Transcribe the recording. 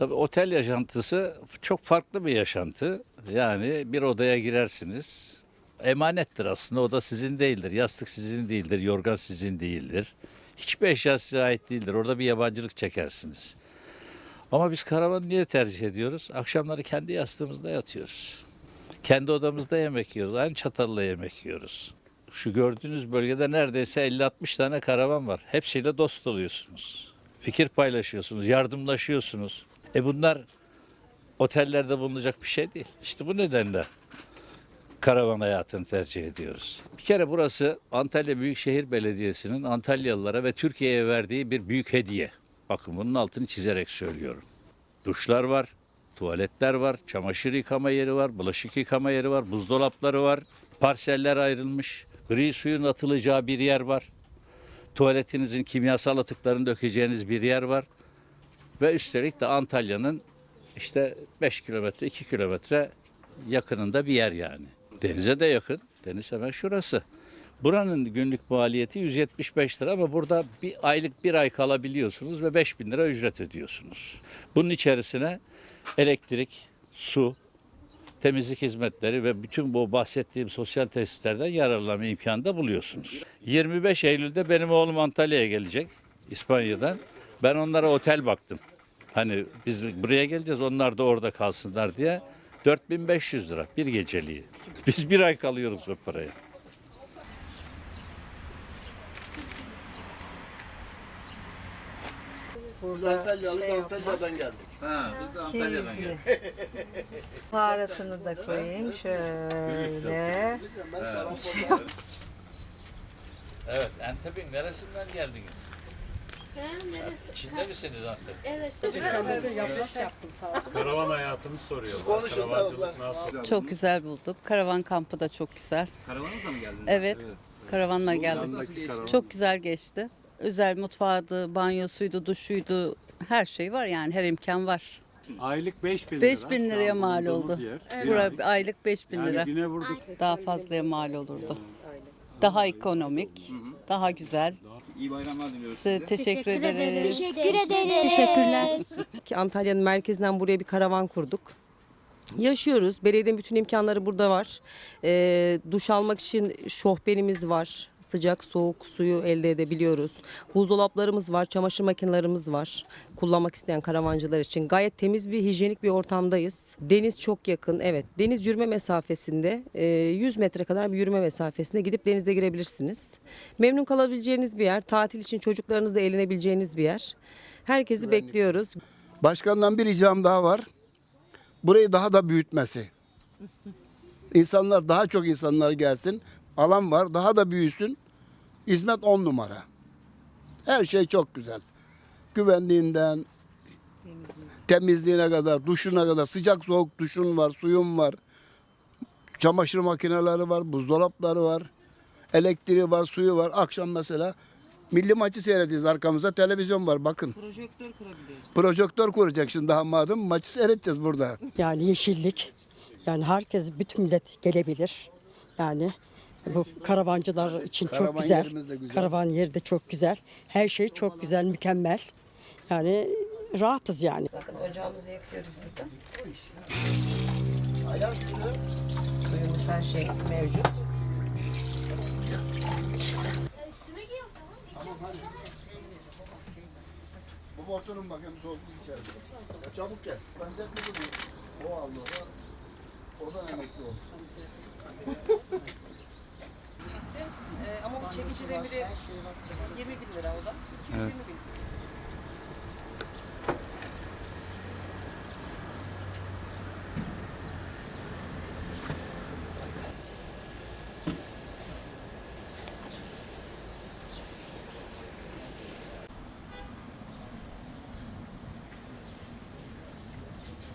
Tabii otel yaşantısı çok farklı bir yaşantı. Yani bir odaya girersiniz. Emanettir aslında. Oda sizin değildir. Yastık sizin değildir. Yorgan sizin değildir. Hiçbir eşya size ait değildir. Orada bir yabancılık çekersiniz. Ama biz karavanı niye tercih ediyoruz? Akşamları kendi yastığımızda yatıyoruz. Kendi odamızda yemek yiyoruz. Aynı çatalla yemek yiyoruz. Şu gördüğünüz bölgede neredeyse 50-60 tane karavan var. Hepsiyle dost oluyorsunuz. Fikir paylaşıyorsunuz, yardımlaşıyorsunuz. E bunlar otellerde bulunacak bir şey değil. İşte bu nedenle karavan hayatını tercih ediyoruz. Bir kere burası Antalya Büyükşehir Belediyesi'nin Antalyalılara ve Türkiye'ye verdiği bir büyük hediye. Bakın bunun altını çizerek söylüyorum. Duşlar var, tuvaletler var, çamaşır yıkama yeri var, bulaşık yıkama yeri var, buzdolapları var, parseller ayrılmış, gri suyun atılacağı bir yer var. Tuvaletinizin kimyasal atıklarını dökeceğiniz bir yer var. Ve üstelik de Antalya'nın işte 5 kilometre, 2 kilometre yakınında bir yer yani. Denize de yakın. Deniz hemen şurası. Buranın günlük maliyeti 175 lira ama burada bir aylık bir ay kalabiliyorsunuz ve 5000 lira ücret ödüyorsunuz. Bunun içerisine elektrik, su, temizlik hizmetleri ve bütün bu bahsettiğim sosyal tesislerden yararlanma imkanı da buluyorsunuz. 25 Eylül'de benim oğlum Antalya'ya gelecek İspanya'dan. Ben onlara otel baktım. Hani biz buraya geleceğiz onlar da orada kalsınlar diye. 4500 lira bir geceliği. Biz bir ay kalıyoruz o paraya. Biz Antalyalı Antalya'dan geldik. Ha, biz de Antalya'dan Baharatını da koyayım şöyle. Evet, Antep'in neresinden geldiniz? İçinde misiniz Antep? Evet. Karavan hayatını soruyorlar. konuşun Karavancılık nasıl? Çok güzel bulduk. Karavan kampı da çok güzel. Karavanınızla mı geldiniz? Evet, karavanla geldik. Nasıl geçti? Çok güzel geçti. Özel mutfağıydı, banyosuydu, duşuydu. Her şey var yani her imkan var. Aylık 5000 lira. 5000 Şu liraya mal oldu. yer. Bura Yani, aylık 5000 lira. yani güne vurduk. Daha fazlaya mal olurdu. Daha ekonomik, daha güzel. İyi bayramlar diliyoruz Size size. teşekkür ederiz. Teşekkür ederiz. Teşekkürler. ki Antalya'nın merkezinden buraya bir karavan kurduk. Yaşıyoruz. Belediyenin bütün imkanları burada var. Ee, duş almak için şohbenimiz var. Sıcak soğuk suyu elde edebiliyoruz. Buzdolaplarımız var, çamaşır makinelerimiz var. Kullanmak isteyen karavancılar için. Gayet temiz bir hijyenik bir ortamdayız. Deniz çok yakın. Evet. Deniz yürüme mesafesinde. e, 100 metre kadar bir yürüme mesafesinde gidip denize girebilirsiniz. Memnun kalabileceğiniz bir yer. Tatil için çocuklarınızla eğlenebileceğiniz bir yer. Herkesi bekliyoruz. Başkandan bir ricam daha var. Burayı daha da büyütmesi. İnsanlar daha çok insanlar gelsin. Alan var daha da büyüsün. Hizmet on numara. Her şey çok güzel. Güvenliğinden temizliğine kadar, duşuna kadar sıcak soğuk duşun var, suyun var. Çamaşır makineleri var, buzdolapları var. Elektriği var, suyu var. Akşam mesela milli maçı seyrediyoruz arkamızda televizyon var bakın. Projektör kurabiliyoruz. Projektör kuracak şimdi damadım. Maçı seyredeceğiz burada. Yani yeşillik. Yani herkes, bütün millet gelebilir. Yani bu karavancılar için Karavan çok güzel. yerimiz de güzel. Karavan yeri de çok güzel. Her şey çok güzel, mükemmel. Yani rahatız yani. Bakın ocağımızı yakıyoruz burada. Suyumuz her şey mevcut. Bu motorun bakayım soğukluk içeride. Ya çabuk gel. Ben de kızım. O aldı o. O da emekli oldu. Ee, ama bu çekici demiri 20 bin lira o da. 120 bin.